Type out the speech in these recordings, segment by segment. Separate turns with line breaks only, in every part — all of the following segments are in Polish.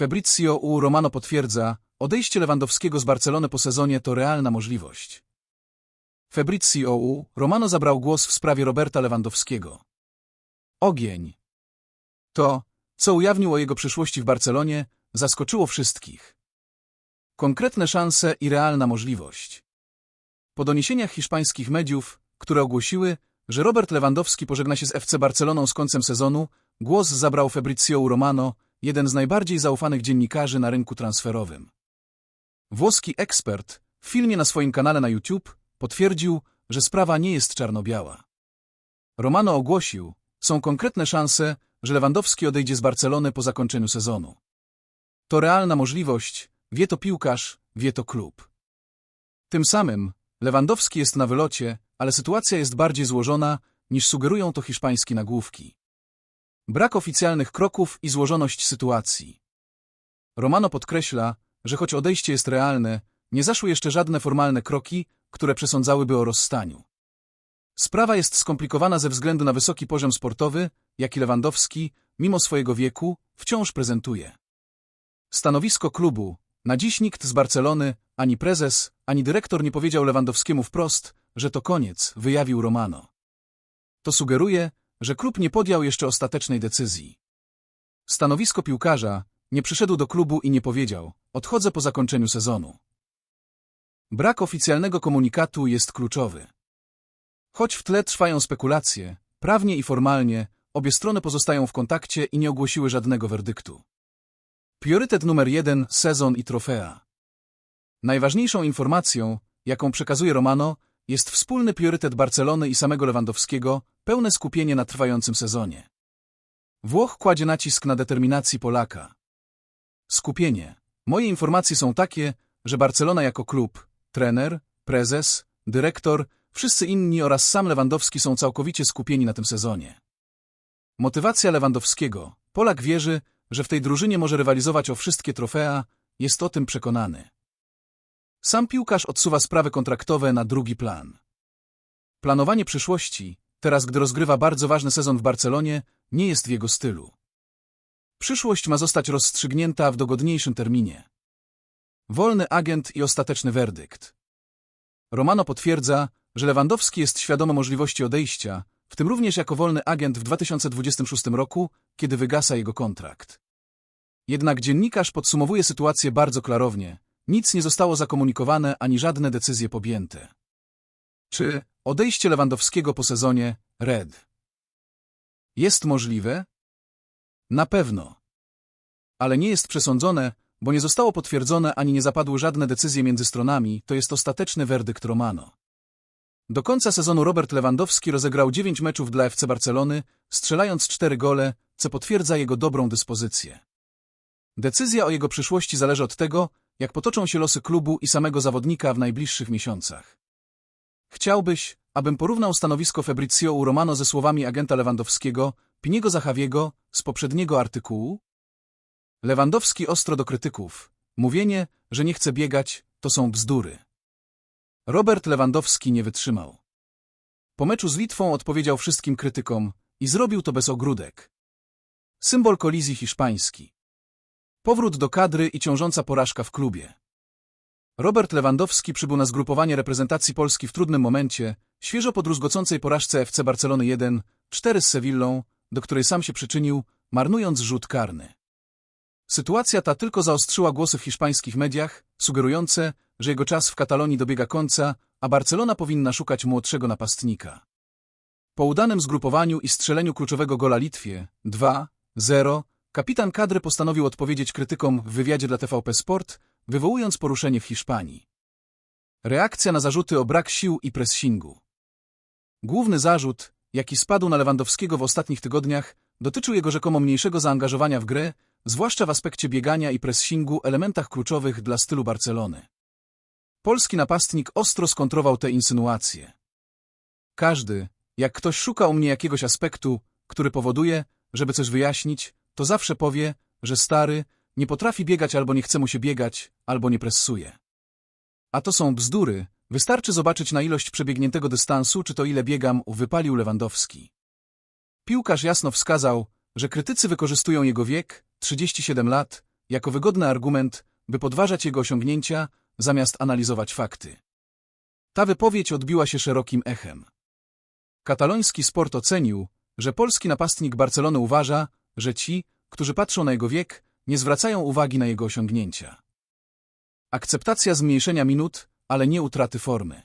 Fabrizio U. Romano potwierdza, odejście Lewandowskiego z Barcelony po sezonie to realna możliwość. Fabrizio U. Romano zabrał głos w sprawie Roberta Lewandowskiego. Ogień. To, co ujawnił o jego przyszłości w Barcelonie, zaskoczyło wszystkich. Konkretne szanse i realna możliwość. Po doniesieniach hiszpańskich mediów, które ogłosiły, że Robert Lewandowski pożegna się z FC Barceloną z końcem sezonu, głos zabrał Fabrizio Romano, jeden z najbardziej zaufanych dziennikarzy na rynku transferowym. Włoski ekspert w filmie na swoim kanale na YouTube potwierdził, że sprawa nie jest czarno-biała. Romano ogłosił, są konkretne szanse, że Lewandowski odejdzie z Barcelony po zakończeniu sezonu. To realna możliwość, wie to piłkarz, wie to klub. Tym samym Lewandowski jest na wylocie, ale sytuacja jest bardziej złożona, niż sugerują to hiszpańskie nagłówki. Brak oficjalnych kroków i złożoność sytuacji. Romano podkreśla, że choć odejście jest realne, nie zaszły jeszcze żadne formalne kroki, które przesądzałyby o rozstaniu. Sprawa jest skomplikowana ze względu na wysoki poziom sportowy, jaki Lewandowski, mimo swojego wieku, wciąż prezentuje. Stanowisko klubu. Na dziś nikt z Barcelony, ani prezes, ani dyrektor nie powiedział Lewandowskiemu wprost, że to koniec, wyjawił Romano. To sugeruje, że klub nie podjął jeszcze ostatecznej decyzji. Stanowisko piłkarza nie przyszedł do klubu i nie powiedział, odchodzę po zakończeniu sezonu. Brak oficjalnego komunikatu jest kluczowy. Choć w tle trwają spekulacje, prawnie i formalnie, obie strony pozostają w kontakcie i nie ogłosiły żadnego werdyktu. Priorytet numer jeden – sezon i trofea. Najważniejszą informacją, jaką przekazuje Romano, jest wspólny priorytet Barcelony i samego Lewandowskiego, pełne skupienie na trwającym sezonie. Włoch kładzie nacisk na determinacji Polaka. Skupienie. Moje informacje są takie, że Barcelona jako klub, trener, prezes, dyrektor, wszyscy inni oraz sam Lewandowski są całkowicie skupieni na tym sezonie. Motywacja Lewandowskiego. Polak wierzy, że w tej drużynie może rywalizować o wszystkie trofea, jest o tym przekonany. Sam piłkarz odsuwa sprawy kontraktowe na drugi plan. Planowanie przyszłości, teraz gdy rozgrywa bardzo ważny sezon w Barcelonie, nie jest w jego stylu. Przyszłość ma zostać rozstrzygnięta w dogodniejszym terminie. Wolny agent i ostateczny werdykt. Romano potwierdza, że Lewandowski jest świadomy możliwości odejścia, w tym również jako wolny agent w 2026 roku, kiedy wygasa jego kontrakt. Jednak dziennikarz podsumowuje sytuację bardzo klarownie. Nic nie zostało zakomunikowane ani żadne decyzje podjęte. Czy odejście Lewandowskiego po sezonie Red jest możliwe? Na pewno. Ale nie jest przesądzone, bo nie zostało potwierdzone ani nie zapadły żadne decyzje między stronami, to jest ostateczny werdykt Romano. Do końca sezonu Robert Lewandowski rozegrał 9 meczów dla FC Barcelony, strzelając 4 gole, co potwierdza jego dobrą dyspozycję. Decyzja o jego przyszłości zależy od tego, jak potoczą się losy klubu i samego zawodnika w najbliższych miesiącach. Chciałbyś, abym porównał stanowisko Fabrizio U Romano ze słowami agenta Lewandowskiego, Piniego Zachawiego, z poprzedniego artykułu? Lewandowski ostro do krytyków. Mówienie, że nie chce biegać, to są bzdury. Robert Lewandowski nie wytrzymał. Po meczu z Litwą odpowiedział wszystkim krytykom i zrobił to bez ogródek. Symbol kolizji hiszpański. Powrót do kadry i ciążąca porażka w klubie. Robert Lewandowski przybył na zgrupowanie reprezentacji Polski w trudnym momencie, świeżo po druzgocącej porażce FC Barcelony 1-4 z Sewillą, do której sam się przyczynił, marnując rzut karny. Sytuacja ta tylko zaostrzyła głosy w hiszpańskich mediach, sugerujące, że jego czas w Katalonii dobiega końca, a Barcelona powinna szukać młodszego napastnika. Po udanym zgrupowaniu i strzeleniu kluczowego gola Litwie 2-0, kapitan kadry postanowił odpowiedzieć krytykom w wywiadzie dla TVP Sport, wywołując poruszenie w Hiszpanii. Reakcja na zarzuty o brak sił i pressingu. Główny zarzut, jaki spadł na Lewandowskiego w ostatnich tygodniach, dotyczył jego rzekomo mniejszego zaangażowania w grę, zwłaszcza w aspekcie biegania i pressingu, elementach kluczowych dla stylu Barcelony. Polski napastnik ostro skontrował te insynuacje. Każdy, jak ktoś szuka u mnie jakiegoś aspektu, który powoduje, żeby coś wyjaśnić, to zawsze powie, że stary nie potrafi biegać albo nie chce mu się biegać, albo nie pressuje. A to są bzdury, wystarczy zobaczyć na ilość przebiegniętego dystansu, czy to ile biegam, wypalił Lewandowski. Piłkarz jasno wskazał, że krytycy wykorzystują jego wiek, 37 lat, jako wygodny argument, by podważać jego osiągnięcia, zamiast analizować fakty. Ta wypowiedź odbiła się szerokim echem. Kataloński sport ocenił, że polski napastnik Barcelony uważa, że ci, którzy patrzą na jego wiek, nie zwracają uwagi na jego osiągnięcia. Akceptacja zmniejszenia minut, ale nie utraty formy.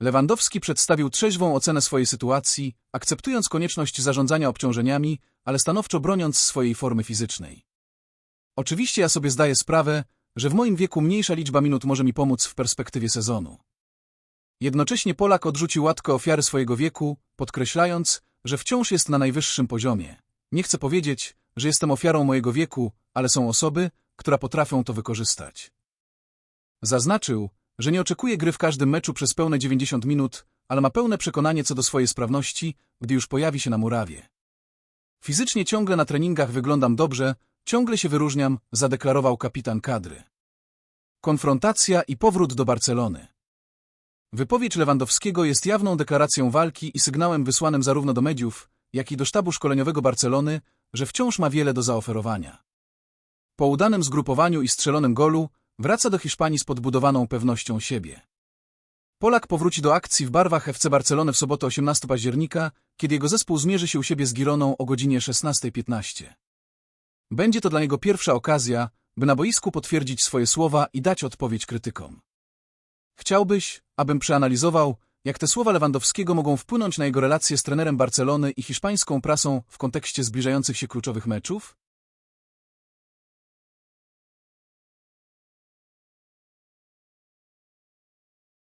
Lewandowski przedstawił trzeźwą ocenę swojej sytuacji, akceptując konieczność zarządzania obciążeniami, ale stanowczo broniąc swojej formy fizycznej. Oczywiście ja sobie zdaję sprawę, że w moim wieku mniejsza liczba minut może mi pomóc w perspektywie sezonu. Jednocześnie Polak odrzucił łatkę ofiary swojego wieku, podkreślając, że wciąż jest na najwyższym poziomie. Nie chcę powiedzieć, że jestem ofiarą mojego wieku, ale są osoby, które potrafią to wykorzystać. Zaznaczył, że nie oczekuje gry w każdym meczu przez pełne 90 minut, ale ma pełne przekonanie co do swojej sprawności, gdy już pojawi się na murawie. Fizycznie ciągle na treningach wyglądam dobrze, ciągle się wyróżniam, zadeklarował kapitan kadry. Konfrontacja i powrót do Barcelony. Wypowiedź Lewandowskiego jest jawną deklaracją walki i sygnałem wysłanym zarówno do mediów, jak i do sztabu szkoleniowego Barcelony, że wciąż ma wiele do zaoferowania. Po udanym zgrupowaniu i strzelonym golu wraca do Hiszpanii z podbudowaną pewnością siebie. Polak powróci do akcji w barwach FC Barcelony w sobotę 18 października, kiedy jego zespół zmierzy się u siebie z Gironą o godzinie 16.15. Będzie to dla niego pierwsza okazja, by na boisku potwierdzić swoje słowa i dać odpowiedź krytykom. Chciałbyś, abym przeanalizował, jak te słowa Lewandowskiego mogą wpłynąć na jego relacje z trenerem Barcelony i hiszpańską prasą w kontekście zbliżających się kluczowych meczów?